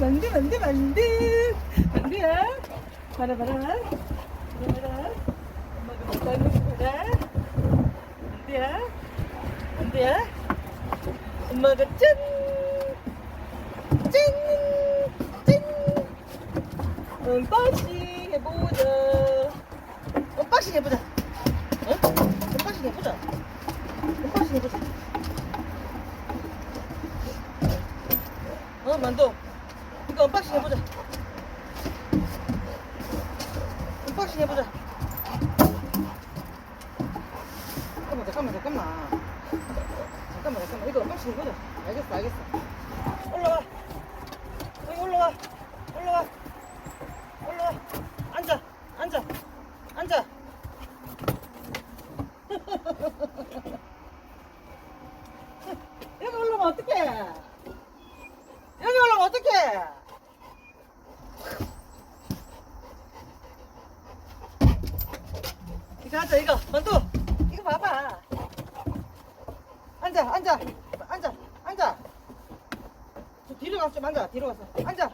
만두 만두 만두. 만두야. 봐라 봐라. 봐라 봐라. 엄마가 거 봐라 만두야. 만두야. 엄마가 짠짠짠 언박싱 해보자. 언박싱 해보자. 어? 언박싱 해보자. 언박싱 해보자. 어 만두 이거 언박싱 해보자. 언박싱 해보자. 잠깐만 잠깐만 잠깐만. 잠깐만 잠깐만. 이거 언박싱 해보자. 알겠어 알겠어. 올라와. 여기 올라와. 올라와. 올라와. 앉아 앉아 앉아. 여기 올라오면 어떡해? 여기 올라오면 어떡해 이거 하자 이거 만두 이거 봐봐 앉아 앉아 앉아 앉아 저 뒤로 가서 좀 앉아 뒤로 가서 앉아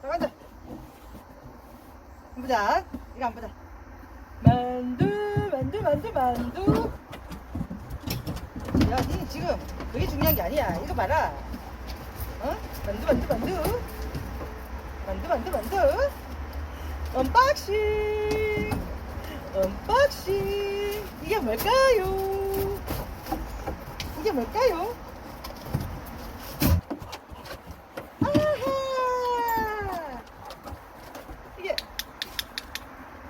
딱 앉아 한번 보자 이거 한번 보자 만두 만두 만두 만두 야, 니 지금 그게 중요한 게 아니야. 이거 봐라. 어? 만두, 만두, 만두. 만두, 만두, 만두. 언박싱. 언박싱. 이게 뭘까요? 이게 뭘까요? 아하. 이게,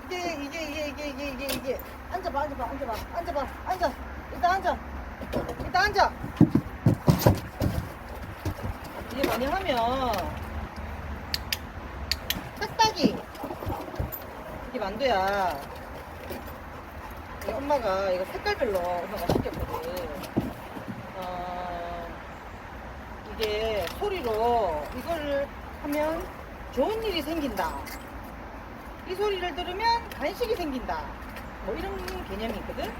이게, 이게, 이게, 이게, 이게, 이게, 이게. 앉아봐, 앉아봐, 앉아봐, 앉아봐, 앉아. 일단 앉아. 일단 앉아. 이게 뭐냐 하면 싹싹이 이게 만두야. 이 엄마가 이거 색깔별로 엄마가 시켰거든. 어, 이게 소리로 이걸 하면 좋은 일이 생긴다. 이 소리를 들으면 간식이 생긴다. 뭐 이런 개념이 있거든.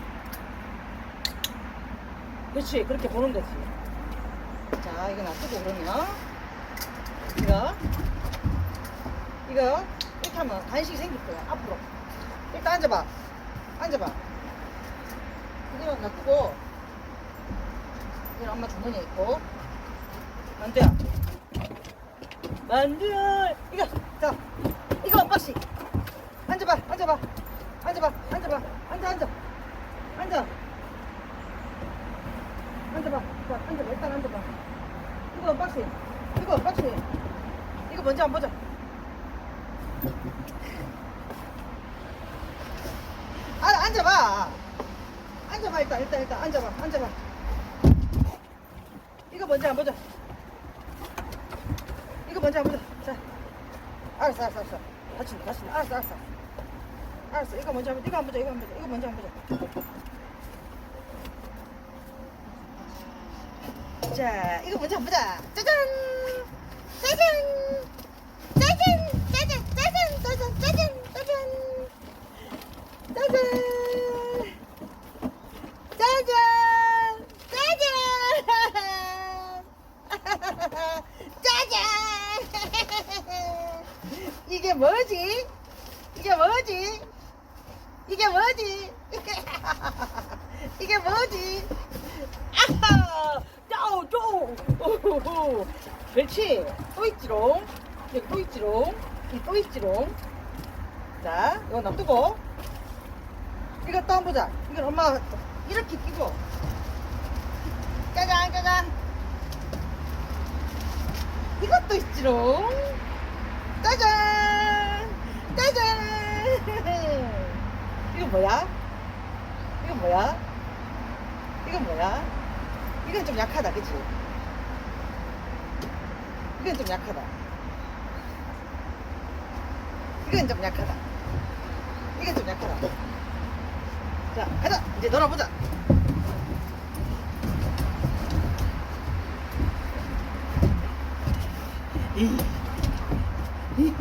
그렇지 그렇게 보는 거지 자 이거 놔두고 그러면 이거 이거 이렇게 하면 간식이 생길 거야 앞으로 일단 앉아봐 앉아봐 이거 놔두고 이거 엄마 주머니에 있고 만두야 만두야 이거 자 이거 언박싱 앉아봐 앉아봐 앉아봐 앉아봐 앉아 앉아 앉아 앉아봐. 자, 앉아봐. 일단 앉아봐. 이거 언박싱. 이거 언박싱. 이거 먼저 한번 보자. 아, 앉아봐. 앉아봐. 일단, 일단, 일단. 앉아봐. 앉아봐. 이거 먼저 한번 보자. 이거 먼저 한번 보자. 자. 알았어, 알았어, 알았어. 다친다, 다친다. 알았어, 알았어. 알았어. 이거 먼저 한번, 이거 한번 보자. 이거 한번 보자. 이거 먼저 한번 보자. 자, 이거 먼저 한번 보자. 짜잔! 짜잔! 짜잔! 짜잔! 짜잔! 짜잔! 짜잔! 짜잔! 짜잔! 짜잔! 짜잔! 이게 뭐지? 이게 뭐지? 이게 뭐지? 이게 뭐지? 아하! 쪼! 쪼! 그렇지! 또 있지롱! 여기 또 있지롱! 여기 또 있지롱! 자, 이거 놔두고 이거 또 한 번 보자. 이건 엄마가 이렇게 끼고 짜잔 짜잔 이것도 있지롱! 짜잔! 짜잔! 뭐야? 이거 뭐야? 이건 뭐야? 이건 좀 약하다, 그치? 이건 좀 약하다. 이건 좀 약하다. 이건 좀 약하다. 자, 가자! 이제 놀아보자! 이.